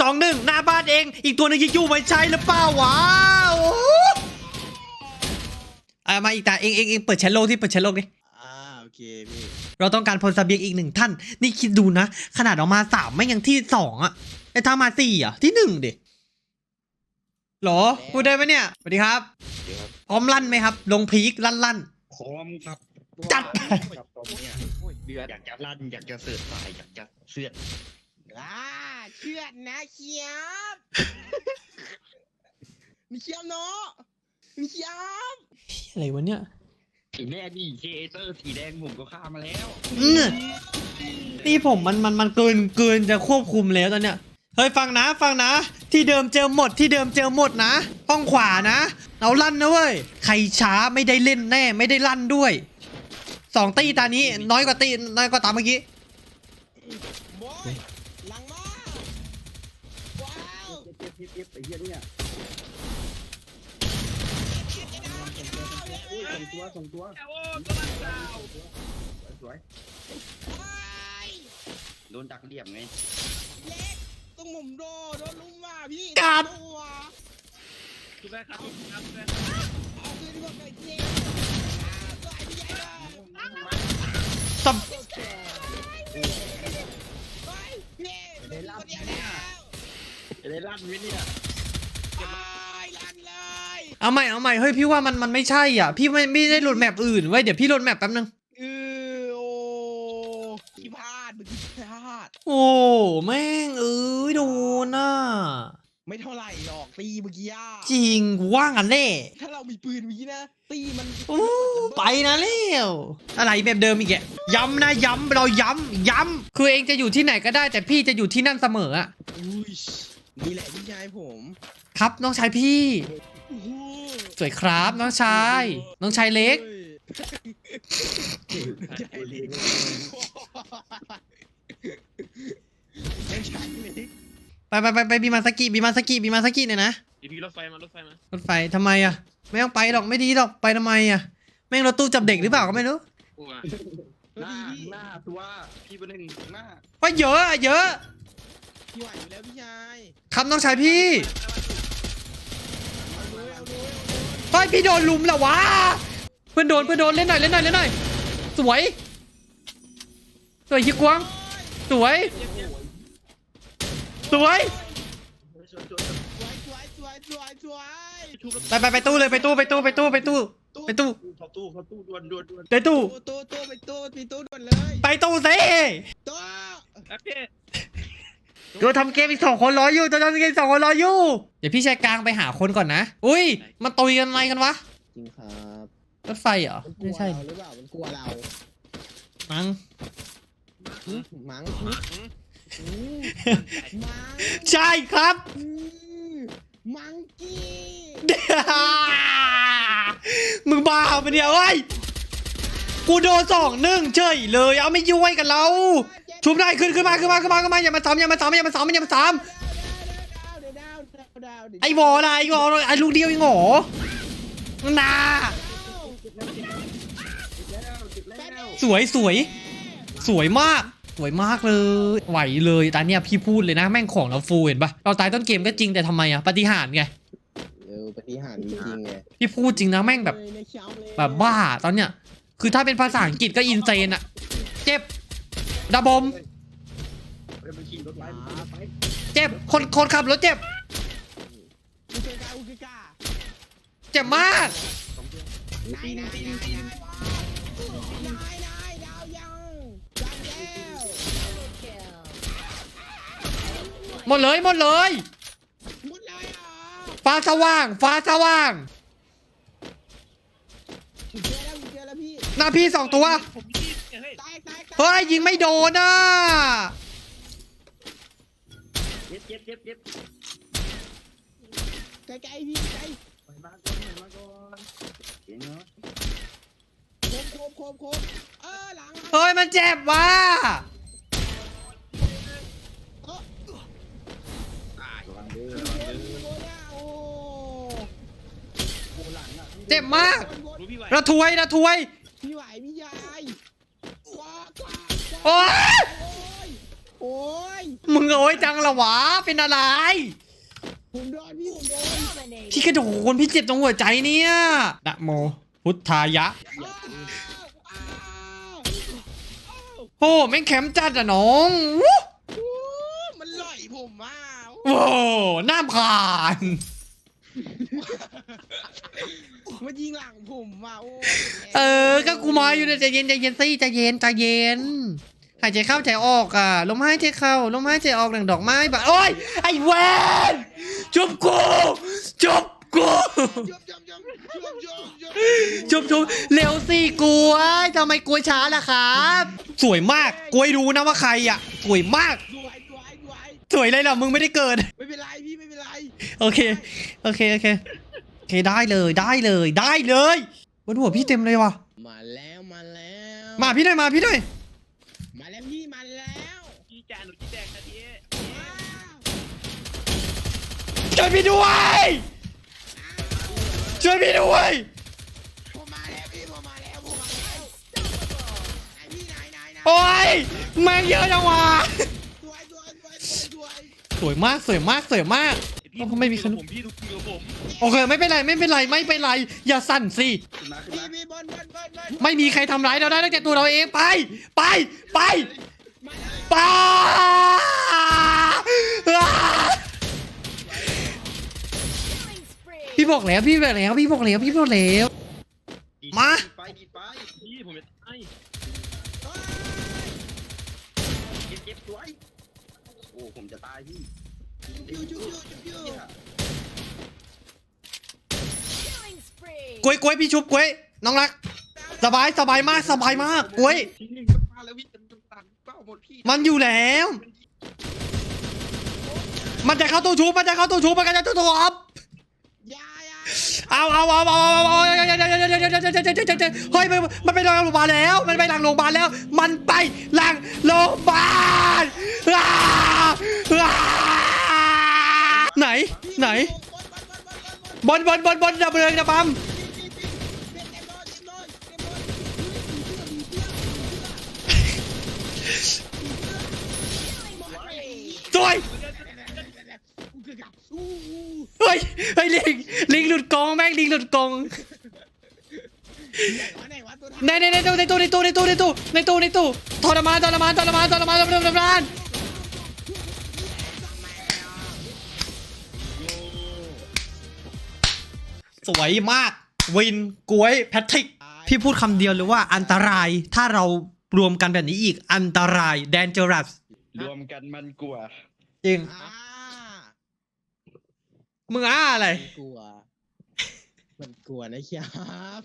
สองหนึ่งหน้าบ้านเอง อีกตัวหนึงยิงอยู่ไม่ใช่หรือเปล่าวะโอ้โหอะมาอีกตาเองเองเองเปิดแชทโลกที่เปิดแชทโลกดิอ่าโอเคพี่เราต้องการพลเสบียงอีกหนึ่งท่าน นี่คิดดูนะ ขนาดออกมาสามไม่ยังที่สองอะไอ้ถ้ามาสี่อะที่หนึ่งดิหรอพูดได้ไหมเนี่ยสวัสดีครับเดี๋ยวครับพร้อมลั่นไหมครับ ลงพีคลั่นลั่นพร้อมครับจัดไปครับตอนเนี้ยเดือดอยากจะลั่นอยากจะเสิร์ฟสายอยากจะเสือด อ่าเชือดนะเขียบนี่เขียบเนาะนี่เขียบอะไรวะเนี่ยสีแน่ดิเคเตอร์สีแดงผมก็ฆ่ามาแล้วอืมนี่ผมมันมันมันเกินเกินจะควบคุมแล้วตอนเนี้ย เฮ้ยฟังนะฟังนะ ที่เดิมเจอหมดที่เดิมเจอหมดนะห้องขวานะเอาลั่นนะเว้ยใครช้าไม่ได้เล่นแน่ไม่ได้ลั่นด้วยสองตีตานี้น้อยกว่าตีน้อยกว่าตาเมื่อกี้ เจ็บเจ็บเจ็บไอ้เหี้ยเนี่ยส่งตัวส่งตัวสวยโดนดักเหลี่ยมไงเล็กต้องหมุมโดโดนลุมว่ะพี่กัดตัวคุณแม่ครับคุณครับคุณแม่เอาคืนที่บอกไอ้เจ๊อ่าตัวไอ้ใหญ่เลยสับ จะได้ลั่นไหมเนี่ยตายลั่นเลยเอาใหม่เอาใหม่เฮ้ยพี่ว่ามันมันไม่ใช่อะ พี่ไม่ไม่ได้โหลดแมปอื่นไว้ยเดี๋ยวพี่โหลดแมปแป๊บนึงเออโอ้ขี้พลาดเมื่อกี้พลาด โอ้แม่งเอ้ยโดนอะไม่เท่าไหร่หรอกตีเมื่อกี้อะจริงกูว่างกันแน่ถ้าเรามีปืนเมื่อกี้นะ ตีมันโอ้ไปนะเร็วอะไรแบบเดิมอีกแกย้ำนะย้ำเราย้ำย้ำคือเองจะอยู่ที่ไหนก็ได้ แต่พี่จะอยู่ที่นั่นเสมออะอุ้ย นี่แหละพี่ชายผมครับน้องชายพี่โอ้โหสวยครับน้องชาย น้องชายเล็กยังชายเล็กไปไปไปไปบีมาสกิบีมาสกิบีมาสกิเนี่ยนะดีพีรถไฟมารถไฟมารถไฟทำไมอะ ไม่ต้องไปหรอกไม่ดีหรอกไปทำไมอะแม่งรถตู้จับเด็กหรือเปล่าก็ไม่รู้โอ้ยหน้าหน้าตัวพี่ประเด็นหน้าว่าเยอะอะเยอะ พี่ไหวอยู่แล้วพี่ชายครับน้องชายพี่เอาเลยเอาเลยเอาเลยเฮ้ยพี่โดนลุมเหรอวะ เพื่อนโดนเพื่อนโดนเล่นหน่อยเล่นหน่อยเล่นหน่อย สวย สวยชิกวางสวยสวยสวยสวยสวยสวยสวย สวย ไปไปไปตู้เลยไปตู้ไปตู้ไปตู้ไปตู้ไปตู้เข้าตู้เข้าตู้ดวนดวนดวนไปตู้ตัวตัวตัวไปตัวไปตัวด่วนเลย ไปตู้สิตัวโอเค ตัวทำเกมอีกสองคนรออยู่ตัวทำเกมอีกสองคนรออยู่เดี๋ยวพี่ชายกลางไปหาคนก่อนนะ อุ้ยมันตุยกันอะไรกันวะจริงครับรถไฟเหรอ มันกลัไม่วใช่ เราหรือเปล่ามันกลัวเรามั้ง หึมั้งหึอืมมังใช่ครับอืมมังกี้มึงบ้าปะเนี่ยเอ้ย กูโดนสองหนึ่งเฉยเลย เอาไม่ย้วยกันเรา ชุบได้ขึ้นขึ้นมาขึ้นมาขึ้นมาขึ้นมาอย่ามาซ้ำอย่ามาซ้ำอย่ามาซ้ำอย่ามาซ้ดาวดาวดาวดาวดาวำไอ้วอนะไอ้วอไอ้ลูกเดียวไอ้หงอนาสวยสวย สวยมากสวยมากเลย ไหวเลยแต่เนี่ยพี่พูดเลยนะแม่งของเราฟูเห็นปะเราตายต้นเกมก็จริงแต่ทำไมอะปฏิหารย์ไงเออปฏิหารย์จริงๆไงพี่พูดจริงนะแม่งแบบเลยในช้ำเลยแบบบ้าตอนเนี้ยคือถ้าเป็นภาษาอังกฤษก็อินเซนอะเจ็บ ดาบมไปมันขี่รถไล่มันไปเจ็บคนคนขับรถเจ็บ อุกกาอุกกาเจ็บมากสองเพื่อนนายนายนายนายนายนายดาวยังดาวแล้วหมดเลยหมดเลยหมดเลยเหรอฟ้าสว่าง ฟ้าสว่าง กูเจอแล้วกูเจอแล้วพี่หน้าพี่สองตัวผมยี่เฮ้ย แตกแตกแตกเฮ้ยยิงไม่โดนอะเจ็บเจ็บเจ็บเจ็บไกลไกลพี่ไกลไปมาก่อนไปมาก่อนเห็นเนาะโคมโคมโคมโคมเออหลังเฮ้ยมันเจ็บว่ะเออระวังเด้อโดนโดนแล้วโอ้โอ้หลังอะเจ็บมากรู้พี่ไหวระทวยระทวยพี่ไหวพี่ยายกว้ากว้า โอ๊ยโอ้ยโอ้ยมึงโอ้ยจังละวะ เป็นอะไรผมโดนพี่ผมโดนพี่กระโดดพี่เจ็บตรงหัวใจเนี่ยนะโม พุทธายะอ้าวอ้าวโอ้แม่งแคมป์จัดอะน้องวู้อู้มันหล่อยผมมาโอ้น้ำผ่าน มันยิงหลังผมมาโอ้เออ ก็กูมาอยู่เนี่ยใจเย็นใจเย็นสิใจเย็นใจเย็น หายใจเข้าใจออกอะ ลมหายใจเข้า ลมหายใจออกหนังดอกไม้บะโอ้ย ไอ้เวนจุบกูจุบกูยบยบยบยบยบยบจุบจุบเร็วสิกล้วยทำไมกล้วยช้าล่ะครับ สวยมากกล้วยรู้นะว่าใครอะ สวยมาก สวยสวยสวยสวยเลยเหรอมึงไม่ได้เกิด ไม่เป็นไรพี่ไม่เป็นไร โอเค โอเค โอเค เคได้เลยได้เลยได้เลยบนหัวพี่เต็มเลยว่ะมาแล้วมาแล้วมาพี่หน่อยมาพี่หน่อยมาแล้วพี่มาแล้วพี่จานหนูจี้แดงนะพี่ว้าวช่วยพี่ด้วยช่วยพี่ด้วยผมมาแล้วพี่ผมมาแล้วผมมาแล้วไหนพี่ไหนไหนไหนโอ้ยแม่งเยอะจังวะสวยสวยสวยสวยสวยสวยมากสวยมากสวยมากพี่โอ้ไม่มีใครรู้ผมพี่ทุกทีกับผม โอเคไม่เป็นไรไม่เป็นไรไม่เป็นไร อย่าสั่นสิพี่พี่บอลบอลบอลบอลไม่มีใครทำร้ายเราได้นอกจากตัวเราเองไป ไปไปมาเลยไปอ่าพี่บอกแล้วพี่บอกแล้วพี่บอกแล้วพี่บอกแล้ว มาไปดีดไปพี่ผมจะตายเจ็บเจ็บสวยโอ้ผมจะตายพี่ยูยูยูยูยู กล้วยกล้วยพี่ชุบกล้วยน้องรัก สบายสบายมากสบายมากกล้วยทีหนึ่งมาแล้วพี่จะตันเป้าหมดพี่มันอยู่แล้ว มันจะเข้าตู้ชุบมันจะเข้าตู้ชุบมันจะเข้าตู้ชุบยายาเอาเอาเอาเอาเอาเอาเฮ้ยมันมันไปหลังโรงพยาบาลแล้ว มันไปหลังโรงพยาบาลแล้ว มันไปหลังโรงพยาบาลอ่าอ่าไหนไหน บอลบอลบอลบอลดับเบิลดับปั๊มสวยเฮ้ยเฮ้ยลิงลิงหลุดกองแม่งลิงหลุดกองในในในตู้ในตู้ในตู้ในตู้ในตู้ในตู้ในตู้ทรมานทรมานทรมานทรมานทรมาน สวยมาก วินกล้วยแพทริก พี่พูดคำเดียวเลยว่าอันตรายถ้าเรารวมกันแบบนี้อีกอันตราย dangerous รวมกันมันกลัวจริงอ่ามึงอ้าอะไร กลัว มันกลัวนะครับ